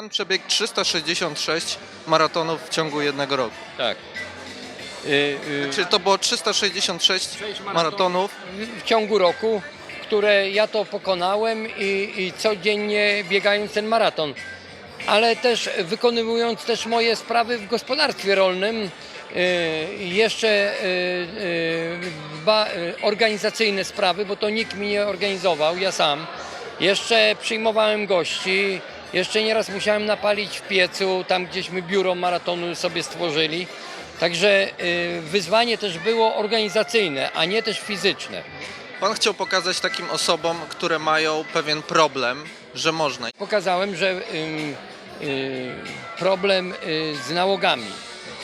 Pan przebiegł 366 maratonów w ciągu jednego roku. Tak. Y, y, Czy to było 366 maratonów? w ciągu roku, które ja to pokonałem i, i codziennie biegając ten maraton. Ale też wykonując też moje sprawy w gospodarstwie rolnym, y, jeszcze organizacyjne sprawy, bo to nikt mi nie organizował, ja sam. Jeszcze przyjmowałem gości, jeszcze nieraz musiałem napalić w piecu, tam gdzieśmy biuro maratonu sobie stworzyli. Także y, wyzwanie też było organizacyjne, a nie też fizyczne. Pan chciał pokazać takim osobom, które mają pewien problem, że można. Pokazałem, że ym, y, problem y, z nałogami,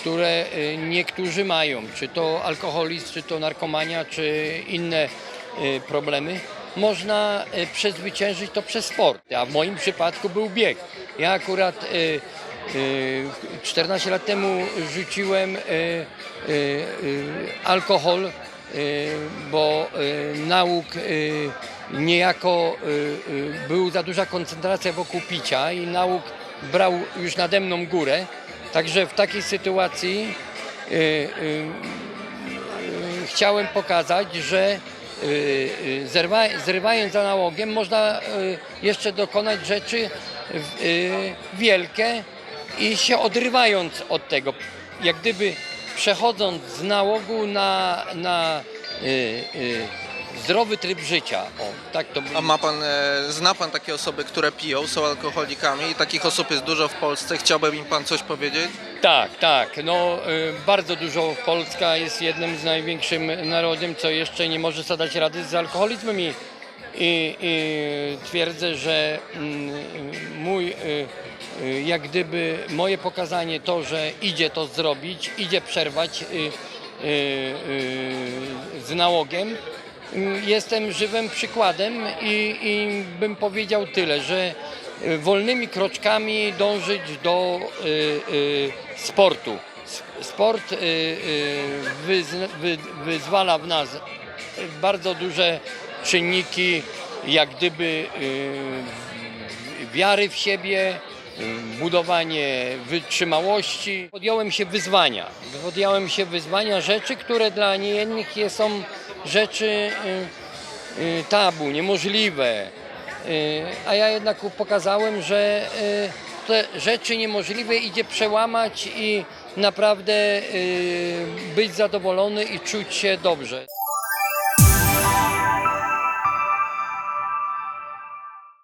które y, niektórzy mają, czy to alkoholizm, czy to narkomania, czy inne y, problemy, można y, przezwyciężyć to przez sport. A w moim przypadku był bieg. Ja akurat y, y, 14 lat temu rzuciłem y, y, y, alkohol, y, bo y, nauk y, niejako y, y, był za duża koncentracja wokół picia i nauk brał już nade mną górę. Także w takiej sytuacji y, y, y, chciałem pokazać, że y, y, zrywając za nałogiem można y, jeszcze dokonać rzeczy y, wielkie i się odrywając od tego. Jak gdyby przechodząc z nałogu na, na y, y, zdrowy tryb życia. O, tak to A ma pan, e, zna pan takie osoby, które piją, są alkoholikami i takich osób jest dużo w Polsce. Chciałby im pan coś powiedzieć? Tak, tak. No, y, bardzo dużo Polska jest jednym z największym narodem, co jeszcze nie może sobie dać rady z alkoholizmem i, i, i twierdzę, że mm, mój, y, y, jak gdyby moje pokazanie to, że idzie to zrobić, idzie przerwać y, y, y, z nałogiem, y, jestem żywym przykładem i, i bym powiedział tyle, że y, wolnymi kroczkami dążyć do y, y, sportu. Sport y, y, wyzwala w nas bardzo duże czynniki, jak gdyby y, wiary w siebie, y, budowanie wytrzymałości. Podjąłem się wyzwania. Podjąłem się wyzwania rzeczy, które dla niejednych je- są rzeczy y, y, tabu, niemożliwe. Y, A ja jednak pokazałem, że y, te rzeczy niemożliwe idzie przełamać i naprawdę y, być zadowolony i czuć się dobrze.